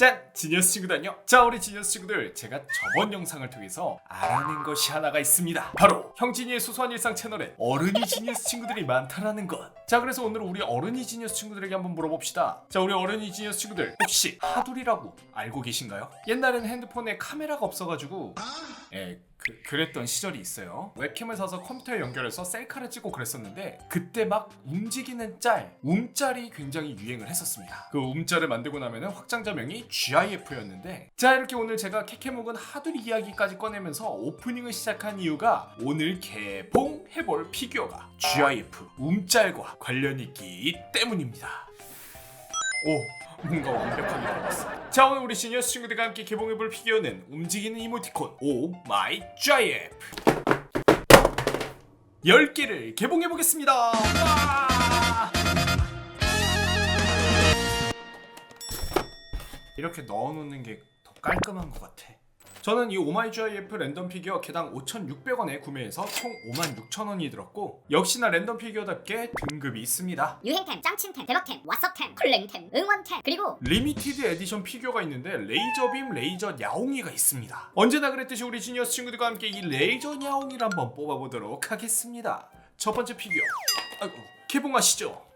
짠! 지니어스 안녕! 자 우리 지니어스 친구들 제가 저번 영상을 통해서 알아낸 것이 하나가 있습니다 바로 형진이의 소소한 일상 채널에 어른이 지니어스 친구들이 많다라는 것자 그래서 오늘 우리 어른이 지니어스 친구들에게 한번 물어봅시다 자 우리 어른이 지니어스 친구들 혹시 하둘이라고 알고 계신가요? 옛날에는 핸드폰에 카메라가 없어가지고 예, 그, 그랬던 시절이 있어요. 웹캠을 사서 컴퓨터에 연결해서 셀카를 찍고 그랬었는데 그때 막 움직이는 짤, 움짤이 굉장히 유행을 했었습니다. 그 움짤을 만들고 나면은 확장자명이 GIF였는데 자 이렇게 오늘 제가 캐캐묵은 하두리 이야기까지 꺼내면서 오프닝을 시작한 이유가 오늘 개봉해볼 피규어가 GIF, 움짤과 관련이 있기 때문입니다. 오 뭔가 완벽하게 나왔어 자 오늘 우리 시니어 친구들과 함께 개봉해볼 피규어는 움직이는 이모티콘 오 마이 GIF 10개를 개봉해보겠습니다. 와! 이렇게 넣어놓는 게 더 깔끔한 것 같아 저는 이 오마이GIF 랜덤 피규어 개당 5,600원에 구매해서 총 56,000원이 들었고 역시나 랜덤 피규어답게 등급이 있습니다 유행템, 짱친템, 대박템, 왓썹템, 쿨랭템, 응원템 그리고 리미티드 에디션 피규어가 있는데 레이저빔 레이저 야옹이가 있습니다. 언제나 그랬듯이 우리 지니어스 친구들과 함께 이 레이저 야옹이를 한번 뽑아보도록 하겠습니다. 첫 번째 피규어. 아이고 개봉하시죠.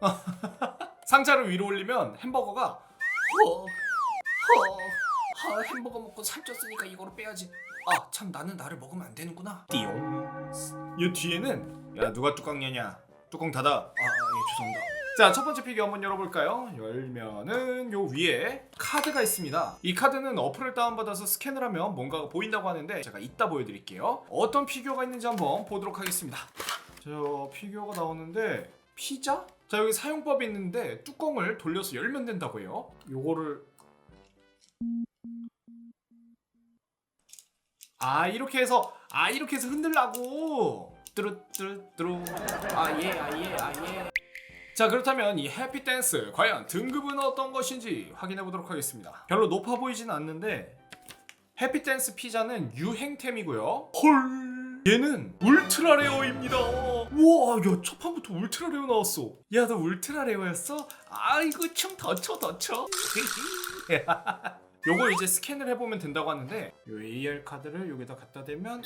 상자를 위로 올리면 햄버거가 허, 허, 아, 햄버거 먹고 살쪘으니까 이거로 빼야지. 아 참 나는 나를 먹으면 안 되는구나. 띠용. 이 뒤에는 야 누가 뚜껑 여냐? 뚜껑 닫아. 아, 아 예, 죄송합니다. 자, 첫 번째 피규어 한번 열어볼까요? 열면은 요 위에 카드가 있습니다. 이 카드는 어플을 다운받아서 스캔을 하면 뭔가가 보인다고 하는데 제가 이따 보여드릴게요. 어떤 피규어가 있는지 한번 보도록 하겠습니다. 저 피규어가 나오는데 피자? 자, 여기 사용법이 있는데 뚜껑을 돌려서 열면 된다고 해요. 요거를 아 이렇게 해서 아 이렇게 해서 흔들라고. 뚜루뚜루뚜루. 아예 아예 아예. 자 그렇다면 이 해피 댄스 과연 등급은 어떤 것인지 확인해 보도록 하겠습니다. 별로 높아 보이진 않는데 해피 댄스 피자는 유행템이고요. 헐. 얘는 울트라 레어입니다. 우와 야 첫 판부터 울트라 레어 나왔어. 야 너 울트라 레어였어? 아이고 춤 더 춰 더춰 요거 이제 스캔을 해보면 된다고 하는데 요 AR 카드를 여기다 갖다 대면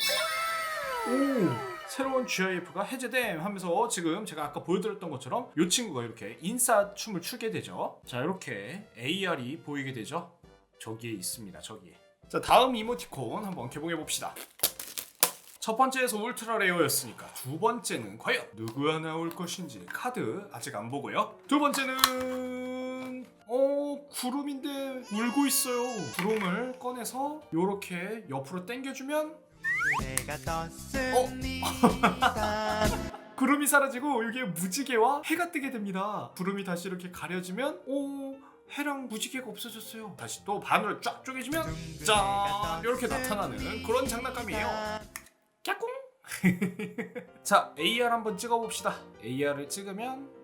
오 새로운 GIF가 해제됨 하면서 지금 제가 아까 보여드렸던 것처럼 요 친구가 이렇게 인싸 춤을 추게 되죠. 자 이렇게 AR이 보이게 되죠. 저기에 있습니다. 저기에. 자 다음 이모티콘 한번 개봉해 봅시다. 첫 번째에서 울트라 레어였으니까 두 번째는 과연 누구가 나올 것인지 카드 아직 안 보고요. 두 번째는 어 구름인데 울고 있어요. 구름을 꺼내서 요렇게 옆으로 당겨주면 내가 떴습니다. 구름이 사라지고 여기에 무지개와 해가 뜨게 됩니다. 구름이 다시 이렇게 가려지면 오 해랑 무지개가 없어졌어요. 다시 또 반으로 쫙 쪼개지면 짠 이렇게 나타나는 그런 장난감이에요. 까꿍 자 AR 한번 찍어봅시다 AR을 찍으면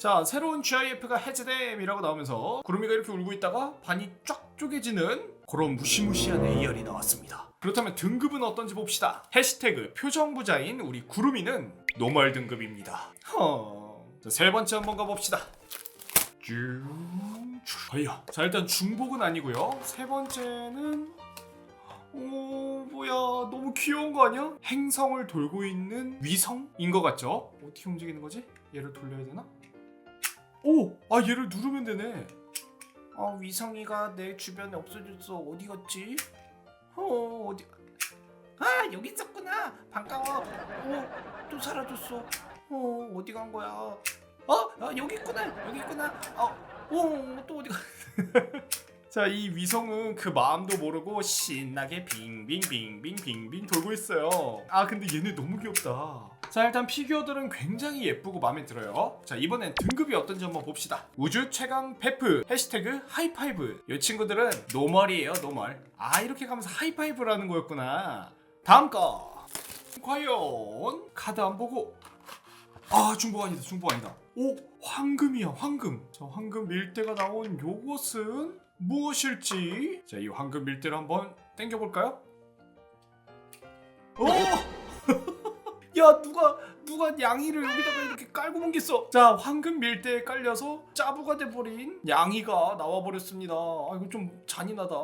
자 새로운 GIF가 해제됨이라고 나오면서 구름이가 이렇게 울고 있다가 반이 쫙 쪼개지는 그런 무시무시한 AR이 나왔습니다 그렇다면 등급은 어떤지 봅시다 해시태그 표정부자인 우리 구름이는 노멀 등급입니다 허. 자, 세 번째 한번 가봅시다 쭉 어이야 자 일단 중복은 아니고요 세 번째는 오 뭐야 너무 귀여운 거 아니야? 행성을 돌고 있는 위성인 것 같죠? 어떻게 움직이는 거지? 얘를 돌려야 되나? 오! 아 얘를 누르면 되네 아 위성이가 내 주변에 없어졌어 어디 갔지? 어 어디 아 여기 있었구나 반가워 어또 사라졌어 어 어디 간 거야 어? 아, 여기 있구나 여기 있구나 어오또 어디 가 자, 이 위성은 그 마음도 모르고 신나게 빙빙빙빙빙빙 돌고 있어요. 아, 근데 얘네 너무 귀엽다. 자, 일단 피규어들은 굉장히 예쁘고 마음에 들어요. 자, 이번엔 등급이 어떤지 한번 봅시다. 우주 최강 페프 해시태그 하이파이브. 이 친구들은 노멀이에요, 노멀. 아, 이렇게 가면서 하이파이브라는 거였구나. 다음 거. 과연 카드 안 보고 아 중복 아니다 중복 아니다 오 황금이야 황금 자 황금 밀대가 나온 요것은 무엇일지 자 이 황금 밀대를 한번 당겨볼까요? 오! 야 누가 누가 양이를 여기다가 이렇게 깔고 옮겼어 자 황금 밀대에 깔려서 짜부가 돼버린 양이가 나와버렸습니다 아 이거 좀 잔인하다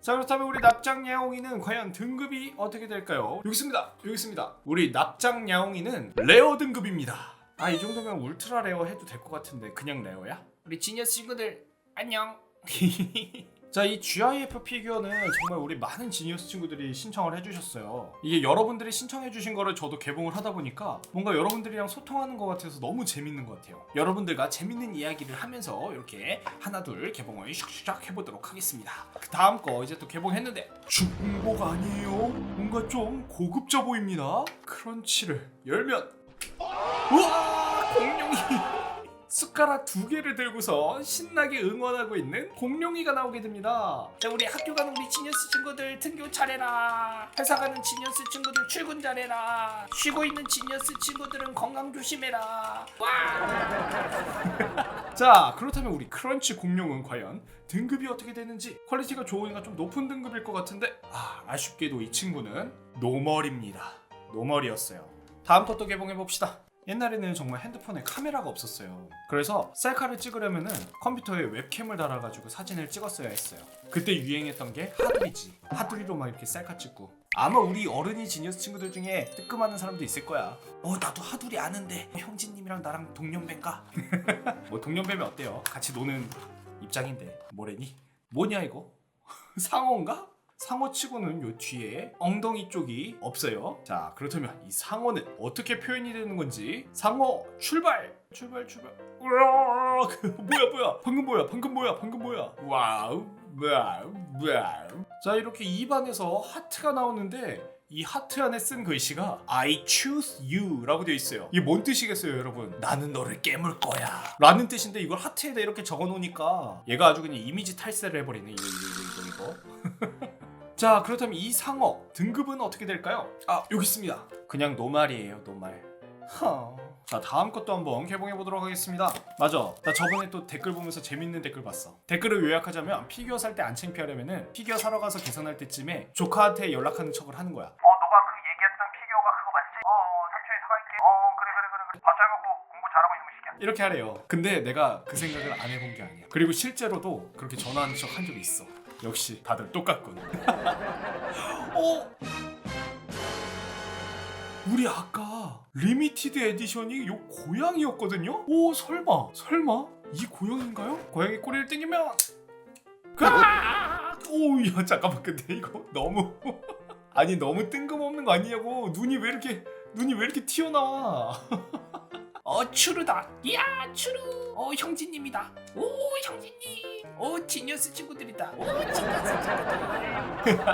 자 그렇다면 우리 납작 야옹이는 과연 등급이 어떻게 될까요? 여기 있습니다 여기 있습니다 우리 납작 야옹이는 레어 등급입니다 아 이 정도면 울트라 레어 해도 될 것 같은데 그냥 레어야? 우리 지니어스 친구들 안녕 자, 이 GIF 피규어는 정말 우리 많은 지니어스 친구들이 신청을 해주셨어요. 이게 여러분들이 신청해주신 거를 저도 개봉을 하다 보니까 뭔가 여러분들이랑 소통하는 것 같아서 너무 재밌는 것 같아요. 여러분들과 재밌는 이야기를 하면서 이렇게 하나 둘 개봉을 슉슉 해보도록 하겠습니다. 그 다음 거 이제 또 개봉했는데 중복 아니에요? 뭔가 좀 고급져 보입니다. 크런치를 열면 우와 공룡이 숟가락 두 개를 들고서 신나게 응원하고 있는 공룡이가 나오게 됩니다. 자, 우리 학교 가는 우리 지니어스 친구들 등교 잘해라. 회사 가는 지니어스 친구들 출근 잘해라. 쉬고 있는 지니어스 친구들은 건강 조심해라. 와! 자, 그렇다면 우리 크런치 공룡은 과연 등급이 어떻게 되는지 퀄리티가 좋으니까 좀 높은 등급일 것 같은데 아, 아쉽게도 이 친구는 노멀입니다. 노멀이었어요. 다음 것도 개봉해 봅시다. 옛날에는 정말 핸드폰에 카메라가 없었어요. 그래서 셀카를 찍으려면은 컴퓨터에 웹캠을 달아가지고 사진을 찍었어야 했어요. 그때 유행했던 게 하두리지. 하두리로 막 이렇게 셀카 찍고. 아마 우리 어른이 지니어스 친구들 중에 뜨끔하는 사람도 있을 거야. 어 나도 하두리 아는데 형진님이랑 나랑 동년배인가? 뭐 동년배면 어때요? 같이 노는 입장인데 뭐래니? 뭐냐 이거? 상어인가? 상어 치고는 요 뒤에 엉덩이 쪽이 없어요. 자, 그렇다면 이 상어는 어떻게 표현이 되는 건지 상어 출발! 출발 출발. 우와, 그, 뭐야 뭐야? 방금 뭐야? 방금 뭐야? 방금 뭐야? 와우. 와우. 와우. 자, 이렇게 입안에서 하트가 나오는데 이 하트 안에 쓴 글씨가 I choose you라고 되어 있어요. 이게 뭔 뜻이겠어요, 여러분? 나는 너를 깨물 거야. 라는 뜻인데 이걸 하트에다 이렇게 적어 놓으니까 얘가 아주 그냥 이미지 탈세를 해버리네. 이거 이거 이거 이거 이거. 자 그렇다면 이 상어 등급은 어떻게 될까요? 아 여기 있습니다. 그냥 노말이에요 노말. 허. 자 다음 것도 한번 개봉해 보도록 하겠습니다. 맞아. 나 저번에 또 댓글 보면서 재밌는 댓글 봤어. 댓글을 요약하자면 피규어 살 때 안 창피하려면은 피규어 사러 가서 계산할 때쯤에 조카한테 연락하는 척을 하는 거야. 어 너가 그 얘기했던 피규어가 그거 맞지? 어, 어 삼촌이 사갈게. 어 그래 그래 그래 그래. 밥 잘 먹고 공부 잘하고 이놈의 새끼야 이렇게 하래요. 근데 내가 그 생각을 안 해본 게 아니야. 그리고 실제로도 그렇게 전화하는 척 한 적이 있어 역시 다들 똑같군. 어? 우리 아까 리미티드 에디션이 요 고양이였거든요? 오 설마 설마? 이 고양인가요? 고양이 꼬리를 땡기면! 아! 오야 잠깐만 근데 이거 너무 아니 너무 뜬금없는 거 아니냐고. 눈이 왜 이렇게 눈이 왜 이렇게 튀어나와 어 추루다. 이야 추루 어 형진님이다. 오 형진님 오 지니어스 친구들이다 오 지니어스 친구들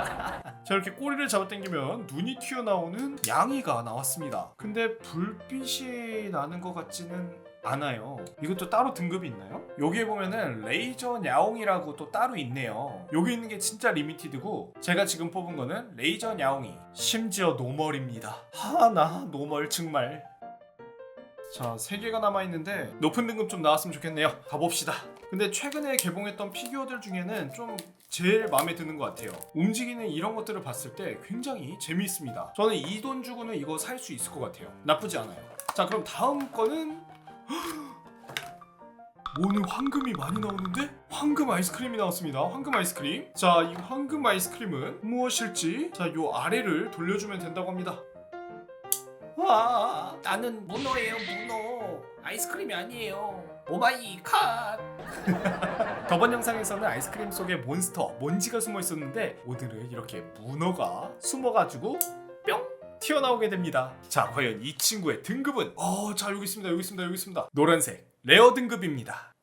저렇게 꼬리를 잡아당기면 눈이 튀어나오는 양이가 나왔습니다 근데 불빛이 나는 것 같지는 않아요. 이것도 따로 등급이 있나요? 여기에 보면은 레이저 야옹이라고 또 따로 있네요. 여기 있는 게 진짜 리미티드고 제가 지금 뽑은 거는 레이저 야옹이. 심지어 노멀입니다. 하나 노멀 정말. 자, 세 개가 남아 있는데 높은 등급 좀 나왔으면 좋겠네요. 가봅시다. 근데 최근에 개봉했던 피규어들 중에는 좀 제일 마음에 드는 것 같아요. 움직이는 이런 것들을 봤을 때 굉장히 재미있습니다. 저는 이 돈 주고는 이거 살 수 있을 것 같아요. 나쁘지 않아요. 자, 그럼 다음 거는 오늘 황금이 많이 나오는데? 황금 아이스크림이 나왔습니다. 황금 아이스크림. 자, 이 황금 아이스크림은 무엇일지 자, 요 아래를 돌려주면 된다고 합니다. 와, 나는 문어예요, 문어. 아이스크림이 아니에요. 오마이 컷. 저번 영상에서는 아이스크림 속에 몬스터, 먼지가 숨어 있었는데 오늘은 이렇게 문어가 숨어가지고 뿅 튀어나오게 됩니다. 자, 과연 이 친구의 등급은? 어, 자 여기 있습니다, 여기 있습니다, 여기 있습니다. 노란색 레어 등급입니다.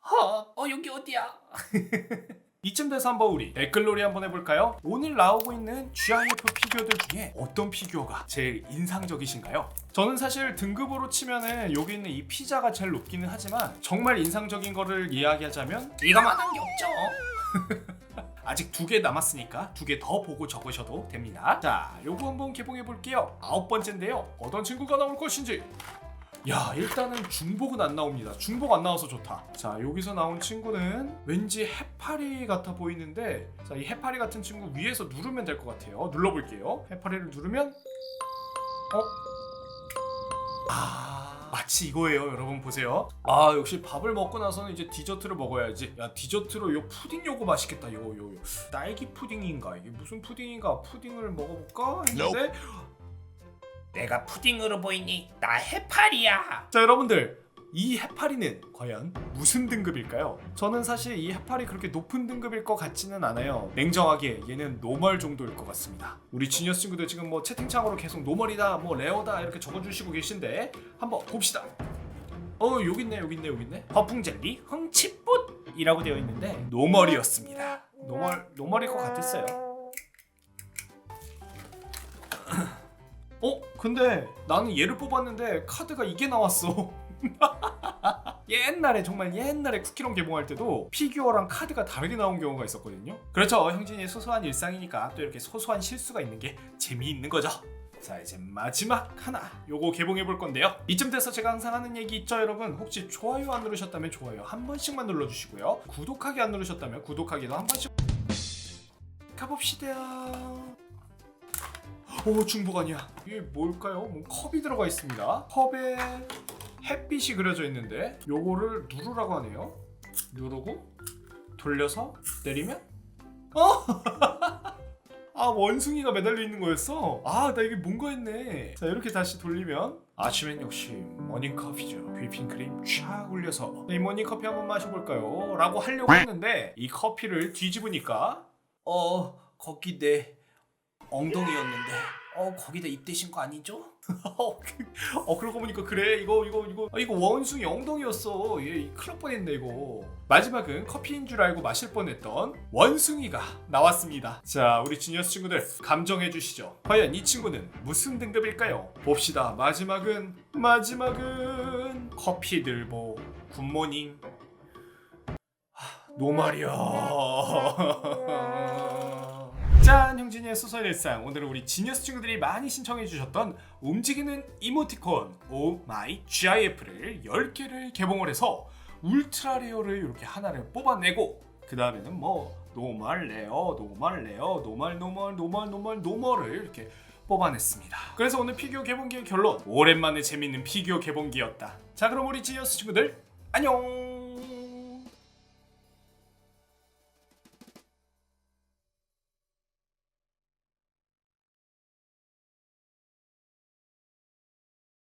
어, 어 여기 어디야? 이쯤 돼서 한번 우리 댓글놀이 한번 해볼까요? 오늘 나오고 있는 GIF 피규어들 중에 어떤 피규어가 제일 인상적이신가요? 저는 사실 등급으로 치면은 여기 있는 이 피자가 제일 높기는 하지만 정말 인상적인 거를 이야기하자면 이거만한 게 없죠. 아직 두 개 남았으니까 두 개 더 보고 적으셔도 됩니다. 자, 요거 한번 개봉해 볼게요. 아홉 번째인데요. 어떤 친구가 나올 것인지. 야, 일단은 중복은 안 나옵니다. 중복 안 나와서 좋다. 자, 여기서 나온 친구는 왠지 해파리 같아 보이는데, 자, 이 해파리 같은 친구 위에서 누르면 될 것 같아요. 눌러볼게요. 해파리를 누르면, 어? 아 마치 이거예요 여러분 보세요 아 역시 밥을 먹고 나서는 이제 디저트를 먹어야지 야 디저트로 요 푸딩 요거 맛있겠다 요요 딸기 푸딩인가 이게 무슨 푸딩인가 푸딩을 먹어볼까 했는데 내가 푸딩으로 보이니 나 해파리야. 자 여러분들 이 해파리는 과연 무슨 등급일까요? 저는 사실 이 해파리 그렇게 높은 등급일 것 같지는 않아요. 냉정하게 얘는 노멀 정도일 것 같습니다. 우리 지니어스 친구들 지금 뭐 채팅창으로 계속 노멀이다, 뭐 레어다 이렇게 적어주시고 계신데 한번 봅시다. 어 여기 있네 여기 있네 여기 있네. 허풍 젤리 흥치뿌이라고 되어 있는데 노멀이었습니다. 노멀 노멀일 것 같았어요. 어? 근데 나는 얘를 뽑았는데 카드가 이게 나왔어. 옛날에 정말 옛날에 쿠키런 개봉할 때도 피규어랑 카드가 다르게 나온 경우가 있었거든요. 그렇죠. 형진이의 소소한 일상이니까 또 이렇게 소소한 실수가 있는 게 재미있는 거죠. 자 이제 마지막 하나 요거 개봉해 볼 건데요 이쯤 돼서 제가 항상 하는 얘기 있죠 여러분 혹시 좋아요 안 누르셨다면 좋아요 한 번씩만 눌러주시고요 구독하기 안 누르셨다면 구독하기도 한 번씩 가봅시다 오 중복 아니야. 이게 뭘까요? 뭐 컵이 들어가 있습니다. 컵에 햇빛이 그려져 있는데 요거를 누르라고 하네요. 누르고 돌려서 때리면? 어? 아 원숭이가 매달려 있는 거였어? 아 나 이게 뭔가 했네. 자 이렇게 다시 돌리면 아침엔 역시 머닝커피죠. 휘핑 크림 쫙 올려서 이 머닝커피 한번 마셔볼까요? 라고 하려고 했는데 이 커피를 뒤집으니까 어 거기 내 엉덩이였는데. 어 거기다 입 대신 거 아니죠? 어, 그- 어 그러고 보니까 그래. 이거 이거 이거. 아, 이거 원숭이 엉덩이였어. 얘 큰일 날 뻔했네 이거. 마지막은 커피인 줄 알고 마실 뻔했던 원숭이가 나왔습니다. 자 우리 지니어스 친구들 감정해 주시죠. 과연 이 친구는 무슨 등급일까요? 봅시다. 마지막은 마지막은 커피 들보 굿모닝. 하, 노말이야 짠 형진이의 소설 일상. 오늘은 우리 지니어스 친구들이 많이 신청해 주셨던 움직이는 이모티콘 오 마이 GIF를 10개를 개봉을 해서 울트라 레어를 이렇게 하나를 뽑아내고 그 다음에는 뭐 노멀 레어 노멀 레어 노멀 노멀 노멀 노멀 노멀을 이렇게 뽑아냈습니다. 그래서 오늘 피규어 개봉기의 결론. 오랜만에 재밌는 피규어 개봉기였다. 자 그럼 우리 지니어스 친구들 안녕